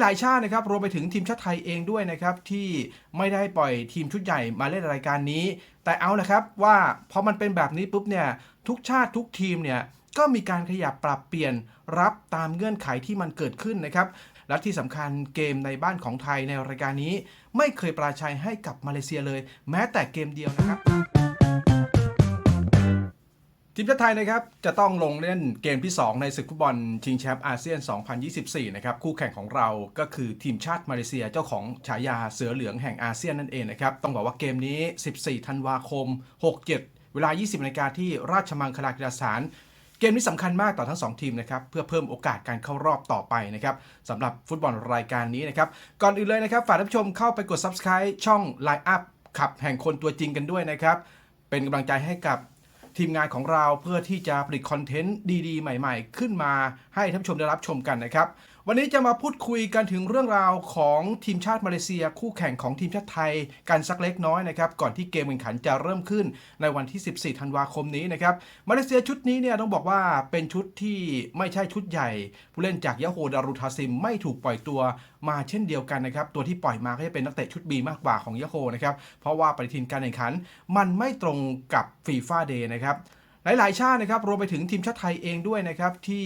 หลายๆ ชาตินะครับรวมไปถึงทีมชาติไทยเองด้วยนะครับที่ไม่ได้ปล่อยทีมชุดใหญ่มาเล่นรายการนี้ แต่เอาละครับว่าพอมันเป็นแบบนี้ปุ๊บเนี่ยทุกชาติทุกทีมเนี่ยก็มีการขยับปรับเปลี่ยนรับตามเงื่อนไขที่มันเกิดขึ้นนะครับและที่สำคัญเกมในบ้านของไทยในรายการนี้ ไม่เคยปราชัยให้กับมาเลเซียเลย แม้แต่เกมเดียวนะครับ ทีมชาติไทยนะครับจะต้องลงเล่นเกมที่ 2 ในศึกฟุตบอลชิงแชมป์อาเซียน 2024 นะครับคู่แข่งของเราก็คือทีมชาติมาเลเซียเจ้าของฉายาเสือเหลืองแห่งอาเซียนนั่นเองนะครับต้องบอกว่าเกมนี้ 14 ธันวาคม 67 เวลา 20นาฬิกาที่ราชมังคลากีฬาสถานเกมนี้สำคัญมากต่อทั้ง 2 ทีมนะครับเพื่อเพิ่มโอกาสการเข้ารอบต่อไปนะครับสำหรับฟุตบอลรายการนี้นะครับก่อนอื่นเลยนะครับฝากท่านผู้ชมเข้าไปกด subscribe ช่อง Line Up ขับแห่งคนตัวจริงกันด้วยนะครับเป็นกำลังใจให้กับ ทีมงานของเราเพื่อที่จะผลิตคอนเทนต์ดีๆ ใหม่ ๆ ขึ้นมาให้ท่านผู้ชมได้รับชมกันนะครับ วันนี้จะมาพูดคุยกันถึงเรื่องราวของทีมชาติมาเลเซีย คู่แข่งของทีมชาติไทยกันสักเล็กน้อยนะครับก่อนที่เกมแข่งขันจะเริ่มขึ้นในวันที่ 14 ธันวาคมนี้นะครับมาเลเซียชุดนี้เนี่ยต้องบอกว่าเป็นชุดที่ไม่ใช่ชุดใหญ่ ผู้เล่นจากยะโฮดารุทาซิมไม่ถูกปล่อยตัวมาเช่นเดียวกันนะครับตัวที่ปล่อยมาก็จะเป็นนักเตะชุด B มากกว่าของยะโฮนะครับเพราะว่าปฏิทินการแข่งขัน มันไม่ตรงกับฟีฟ่าเดย์นะครับ หลาย ๆ ชาตินะครับรวมไปถึงทีมชาติไทยเองด้วยนะครับที่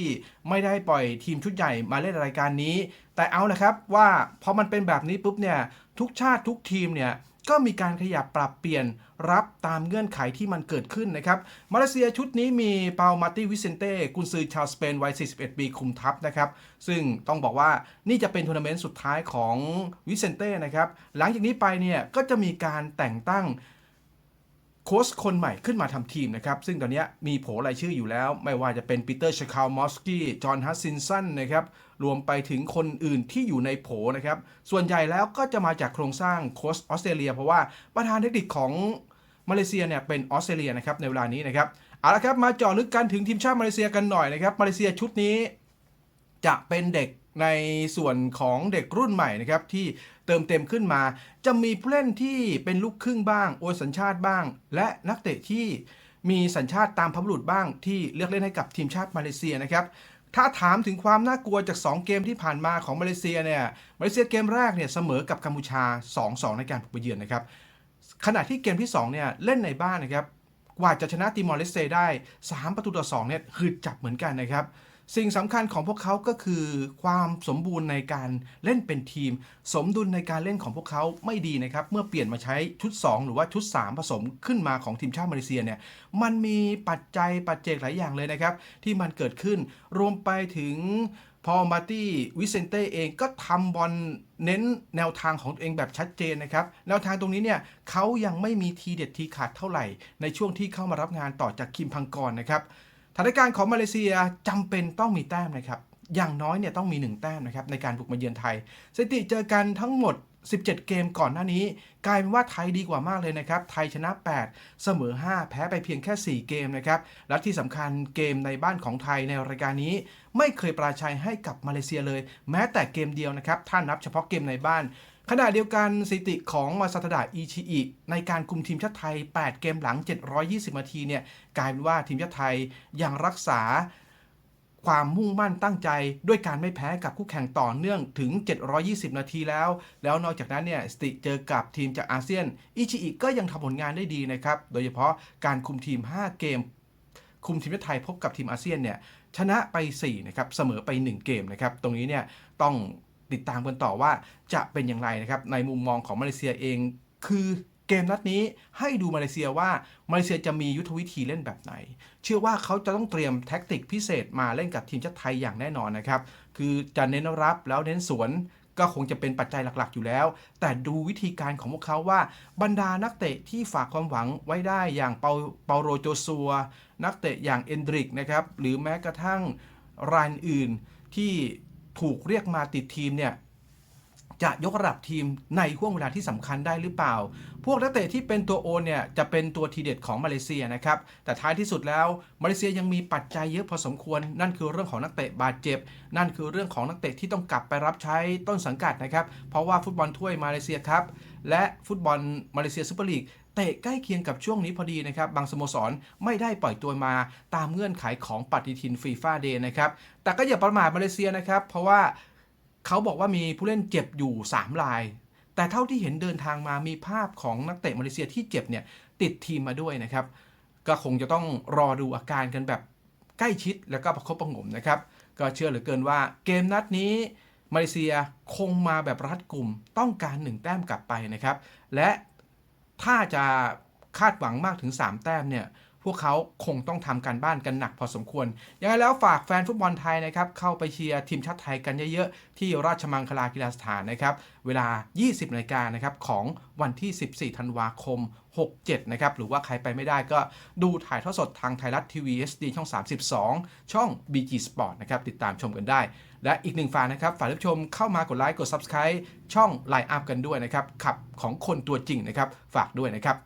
ไม่ได้ปล่อยทีมชุดใหญ่มาเล่นรายการนี้ แต่เอาละครับว่าพอมันเป็นแบบนี้ปุ๊บเนี่ยทุกชาติทุกทีมเนี่ยก็มีการขยับปรับเปลี่ยนรับตามเงื่อนไขที่มันเกิดขึ้นนะครับมาเลเซียชุดนี้มีเปามาร์ติวิเซนเต้กุนซือชาวสเปนวัย 41 ปีคุมทัพนะครับซึ่งต้องบอกว่านี่จะเป็นทัวร์นาเมนต์สุดท้ายของวิเซนเต้นะครับหลังจากนี้ไปเนี่ยก็จะมีการแต่งตั้ง โค้ชคนใหม่ขึ้นมาทำทีมนะครับ ซึ่งตอนนี้มีโผล่รายชื่ออยู่แล้ว ไม่ว่าจะเป็นปีเตอร์ชคาวมอสกี้ จอห์นฮัสซินสันนะครับ รวมไปถึงคนอื่นที่อยู่ในโผนะครับ ส่วนใหญ่แล้วก็จะมาจากโครงสร้างโค้ชออสเตรเลีย เพราะว่าประธานเทคนิคของมาเลเซียเนี่ยเป็นออสเตรเลียนะครับในเวลานี้นะครับเอาละครับมาเจาะลึกกันถึงทีมชาติมาเลเซียกันหน่อยนะครับมาเลเซียชุดนี้ จะเป็นเด็ก ในส่วนของเด็กรุ่นใหม่นะครับที่เติมเต็มขึ้นมา จะมีผู้เล่นที่เป็นลูกครึ่งบ้างโอนสัญชาติบ้าง และนักเตะที่มีสัญชาติตามพับุรุษบ้างที่เลือกเล่นให้กับทีมชาติมาเลเซียนะครับถ้าถามถึงความน่ากลัวจาก 2 เกมที่ผ่านมาของมาเลเซียเนี่ยมาเลเซียเกมแรกเนี่ยเสมอกับกัมพูชา 2-2 ในการบุกไปเยือนนะครับขณะที่เกมที่2เนี่ยเล่นในบ้านนะครับกว่าจะชนะติมอร์เลสเตได้ 3 ประตูต่อ2เนี่ยคือจับเหมือนกันนะครับ สิ่งสำคัญของพวกเขาก็คือ ความสมบูรณ์ในการเล่นเป็นทีม สมดุลในการเล่นของพวกเขาไม่ดีนะครับ เมื่อเปลี่ยนมาใช้ชุด 2 หรือว่าชุด 3 ผสมขึ้นมาของทีมชาติมาเลเซียเนี่ยมันมีปัจจัยปัจเจกหลายอย่างเลยนะครับ ที่มันเกิดขึ้นรวมไปถึงพอมาร์ตี้วิเซนเต้เองก็ทำบอลเน้นแนวทางของตัวเองแบบชัดเจนนะครับ แนวทางตรงนี้เนี่ยเขายังไม่มีทีเด็ดทีขาดเท่าไหร่ ในช่วงที่เข้ามารับงานต่อจากคิมพังกรนะครับ ถานการณ์ของมาเลเซียจำเป็นต้องมีแต้มนะครับ อย่างน้อยเนี่ยต้องมี 1 แต้มนะครับในการบุกมาเยือนไทย สถิติเจอกันทั้งหมด 17 เกมก่อนหน้านี้ กลายเป็นว่าไทยดีกว่ามากเลยนะครับ ไทยชนะ 8 เสมอ 5 แพ้ไปเพียงแค่ 4 เกมนะครับ และที่สำคัญเกมในบ้านของไทยในรายการนี้ ไม่เคยปราชัยให้กับมาเลเซียเลย แม้แต่เกมเดียวนะครับ ถ้านับเฉพาะเกมในบ้าน ขณะเดียวกันสถิติของมาซาตดะอิชิอิในการคุมทีมชาติไทย 8 เกมหลัง 720 นาทีเนี่ยกลายเป็นว่าทีมชาติไทยยังรักษาความมุ่งมั่นตั้งใจด้วยการไม่แพ้กับคู่แข่งต่อเนื่องถึง 720 นาทีแล้ว แล้วนอกจากนั้นเนี่ยสติเจอกับทีมจากอาเซียน อิชิอิก็ยังทำผลงานได้ดีนะครับ โดยเฉพาะการคุมทีม 5 เกม คุมทีมชาติไทยพบกับทีมอาเซียนเนี่ยชนะไป 4 นะครับ เสมอไป 1 เกมนะครับ ตรงนี้เนี่ยต้อง ติดตามกันต่อว่าจะเป็นอย่างไรนะครับในมุมมองของมาเลเซียเอง คือเกมนัดนี้ให้ดูมาเลเซียว่ามาเลเซียจะมียุทธวิธีเล่นแบบไหน เชื่อว่าเขาจะต้องเตรียมแท็กติกพิเศษมาเล่นกับทีมชาติไทยอย่างแน่นอนนะครับ คือจะเน้นรับแล้วเน้นสวนก็คงจะเป็นปัจจัยหลักๆอยู่แล้ว แต่ดูวิธีการของพวกเขาว่า บรรดานักเตะที่ฝากความหวังไว้ได้อย่างเปาเปาโรโจซัว นักเตะอย่างเอนดริกนะครับ หรือแม้กระทั่งรายอื่นที่ ถูกเรียกมาติดทีมเนี่ย จะยกระดับทีมในห่วงเวลาที่สำคัญได้หรือเปล่า พวกนักเตะที่เป็นตัวโอนเนี่ยจะเป็นตัวทีเด็ดของมาเลเซียนะครับ แต่ท้ายที่สุดแล้วมาเลเซียยังมีปัจจัยเยอะพอสมควร นั่นคือเรื่องของนักเตะบาดเจ็บ นั่นคือเรื่องของนักเตะที่ต้องกลับไปรับใช้ต้นสังกัดนะครับ เพราะว่าฟุตบอลถ้วยมาเลเซียครับ และฟุตบอลมาเลเซียซูเปอร์ลีกเตะใกล้เคียงกับช่วงนี้พอดีนะครับ บางสโมสรไม่ได้ปล่อยตัวมาตามเงื่อนไขของปฏิทินฟีฟ่าเดย์นะครับ แต่ก็อย่าประมาทมาเลเซียนะครับ เพราะว่า เขาบอกว่ามีผู้เล่นเจ็บอยู่ 3 ราย แต่เท่าที่เห็นเดินทางมามีภาพของนักเตะมาเลเซียที่เจ็บเนี่ยติดทีมมาด้วยนะครับ ก็คงจะต้องรอดูอาการกันแบบใกล้ชิดแล้วก็ประคบประงมนะครับ ก็เชื่อเหลือเกินว่าเกมนัดนี้มาเลเซียคงมาแบบรัดกลุ่มต้องการหนึ่งแต้มกลับไปนะครับ และถ้าจะคาดหวังมากถึง 3 แต้มเนี่ย พวกเขาคงต้องทำการบ้านกันหนักพอสมควรยังไงแล้วฝากแฟนฟุตบอลไทยนะครับเข้าไปเชียร์ทีมชาติไทยกันเยอะๆ ที่ราชมังคลากีฬาสถานนะครับ เวลา 20นาฬิกานะครับของวันที่ 14 ธันวาคม 67 นะครับ หรือว่าใครไปไม่ได้ก็ดูถ่ายทอดสดทางไทยรัฐทีวี SD ช่อง 32 ช่อง BG Sport นะครับ ติดตามชมกันได้ และอีกหนึ่งฝากนะครับ ฝากรับชมเข้ามากดไลค์กด Subscribe ช่อง Line Up กันด้วยนะครับขับของคนตัวจริงนะครับ ฝากด้วยนะครับ